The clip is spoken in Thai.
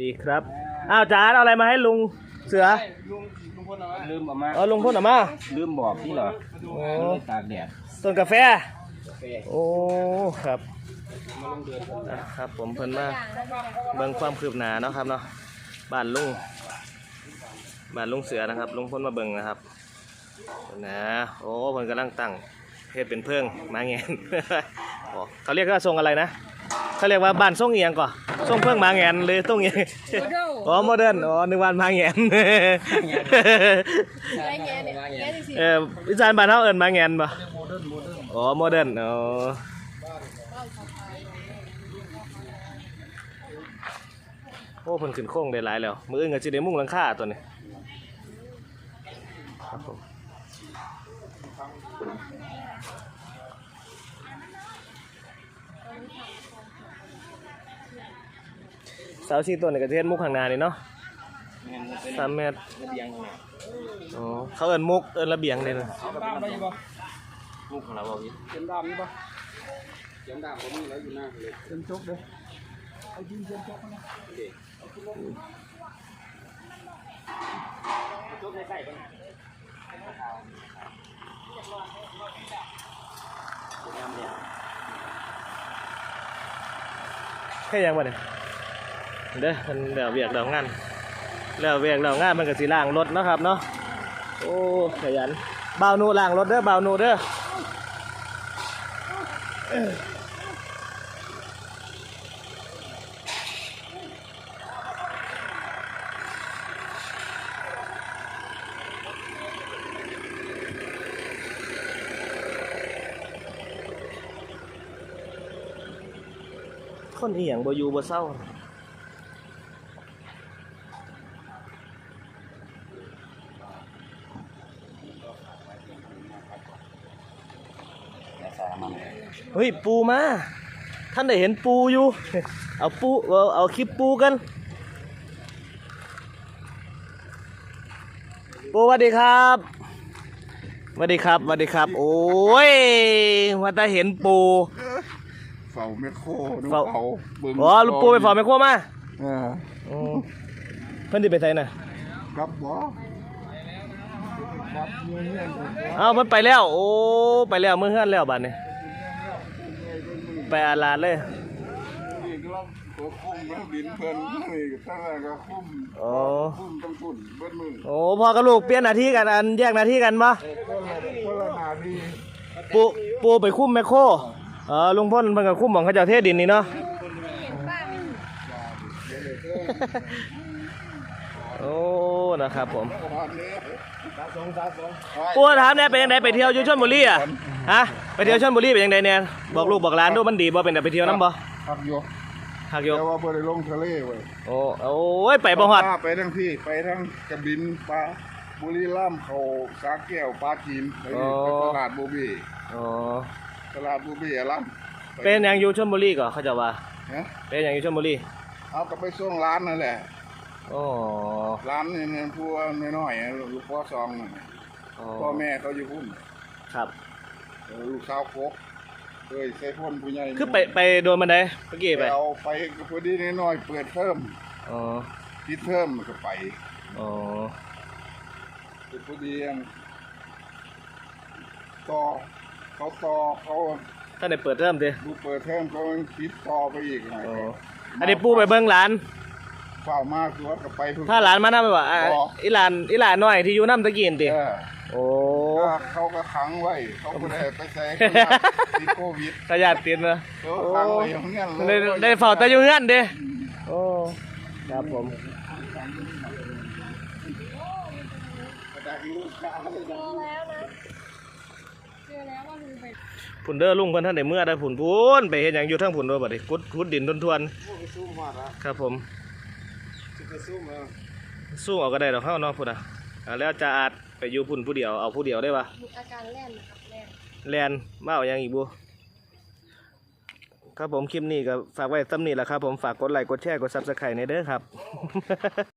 ดีครับ อ้าวจ๋าเอาอะไรมาให้ลุงเสือลุงลุงพลเอาไว้ลืมเออกมาเออลุงพ่นออกมาลืมบอกพี่เหรอโอ้มันเลยตากแดดต้นกาแฟกาแฟโอ้ครับมาลงเดือนอะครับผมเพิ่นมาเบิ่งความคืบหน้าเนาะครับเนาะบ้านลุงบ้านลุงเสือนะครับลุงพ่นมาเบิ่งนะครับนะโอ้เพิ่นกำลังตั้งเฮ็ดเป็นเพิ่งมาแงนโอ้เขาเรียกว่าทรงอะไรนะเขาเรียกว่าบ้านทรงเอียงก่อน ทรงเพิ่งมาแงนหรือทรงเอียงอ๋อโมเดิร์นอ๋อนึกว่ามาแงนไรเงี้ยเนี่ยเงี้ยจริงเออวิจารณ์บ้านเฮาเอิ้นมาแงนบ่อ๋อโมเดิร์นอ๋อโอ้เพิ่นขึ้นโค้งได้หลายแล้ว มื้ออื่นก็สิได้มุงหลังคาตัวนี้ครับผม สาชีตัวนี้ก็สิเฮ็ดมุกข้างหน้านี่เนาะแม่นมันเป็นสามเมตรระเบียงเนี่ยอ๋อเขาเอิ้นมุกเอิ้นระเบียงเด้นะเข็มดามได้อยู่ปะลูกของเราบอกพี่เข็มดามนี่ปะเข็มดามผมมีแล้วอยู่หน้าเลยเข็มจกเด้อไอ้ยิงเข็มจกนะจุกใส่ๆกันแค่ยังบ่เนี่ย เด้อมันเดี๋ยวเวียกเดี๋ยวงานแล้วเวียกเดี๋ยวงานมันก็สิล้างรถเนาะครับเนาะโอ้ขยันเบาวนูล้างรถเด้อเบาวนูเด้อคนเอียงบ่อยู่บ่เศร้า อย่าสา มันเฮ้ยปูมา ท่านได้เห็นปูอยู่ เอาปูเอาเอาคลิปปูกัน ปูสวัสดีครับสวัสดีครับสวัสดีครับ โอ้ยว่าแต่เห็นปูเฝ้าแม่โคดูเฝ้าเฝ้าเบิ่งอ๋อลูกปูไปฝอแม่ครัวมาเอออืมเพิ่นสิไปไสน่ะครับบ่ครับเงี้ยเงี้ยเอ้ามันไปแล้ว โอ้ ไปแล้วมื้อเฮือนแล้วบัดนี้ ไปอาลาดเลยนี่ก็รับตัวคุ้มแล้วบินเพิ่นนี่ก็ท่านนก็คุ้มอ๋อ คุ้มต้องคุ้นเบิดมือโอ้พ่อกับลูกเปลี่ยนหน้าที่กันอันแยกหน้าที่กันปะคนละคนละหน้าที่ปูปูไปคุ้มแมคโครเออลุงพ่นเพิ่นก็คุ้มของเขาเจ้าเทศดินนี่เนาะ โอ้นะครับผมประมาณนี้ตาสองตาสองปูถามเนี่ยเป็นยังไงไปเที่ยวอยู่ชลบุรีอะฮะไปเที่ยวชลบุรีเป็นยังไงเนี่ยบอกลูกบอกหลานดูมันดีบ่เป็นแต่ไปเที่ยวน้ำบ่พักอยู่หักยแต่กว่าบ่ได้ลงทะเลเว้ยโอ้โอ้ยไปบ่ฮอดไปทั้งพี่ไปทั้งกระบินปลาบุรีรัมย์เขาสาแก้วปลาจีนไปนี่ไปตลาดบูบี้อ๋อตลาดบูบี้อะล่ะเป็นหยังอยู่ชลบุรีก็เขาเจะว่าฮะเป็นหยังอยู่ชลบุรีเอากลับไปส่งร้านนั่นแหละ อ๋อร้านนี่เนี่ยพวกน้อยๆอะลูกพ่อซองน่ะอ๋อพ่อแม่เขาอยู่พุ่นครับ เออลูกสาวโคกเอ้ยใส่พ่นผู้ใหญ่คือไปไปโดนมันได้เมื่อกี้ไปเอาไปก็พอดีน้อยๆเปิดเพิ่มอ๋อปิดเพิ่มก็ไปอ๋อเป็นพอดีอันต่อเขาต่อเขาท่านได้เปิดเริ่มดิดูเปิดเพิ่มเขาปิดต่อไปอีกหน่อยอ๋ออันนี้ปูไปเบิ้งหลาน เฝ้ามากตัวก็ไปพุ่นถ้าหลานมานั่ไปว่าอ่าบ่ อีหลานอีหลานน้อยที่อยู่น้ำตะกี้นติเออโอ้ก็เขาก็ขังไว้ เขาไม่ได้ไปใส่ติดโควิดขยาดติดนะเขาขังไว้อย่างเงี้ยได้ได้เฝ้าแต่อยู่เฮือนเด้โอ้ครับผมๆเจอแล้วนะเจอแล้วว่าลุงไปผุนเด้อลุงเพิ่นท่านได้เมื่อได้ผุนพูนไปเฮ็ดหยังอยู่ทั้งผุนโดบัดนี้กุดกุดดินทวนๆ ครับผมซุ่มเออ สู้เอาก็ได้ดอกเฮาเนาะพุ่นน่ะอ่าแล้วจะอาจไปอยู่พุ่นผู้เดียวเอาผู้เดียวได้ปะมีอาการแล่นนะครับแล่นแลนมาเอาหยังอีกบ่ครับผมคลิปนี้ก็ฝากไว้ซ้ำนี้แหละครับผมฝากกดไลค์กดแชร์กด Subscribe ในเด้อครับ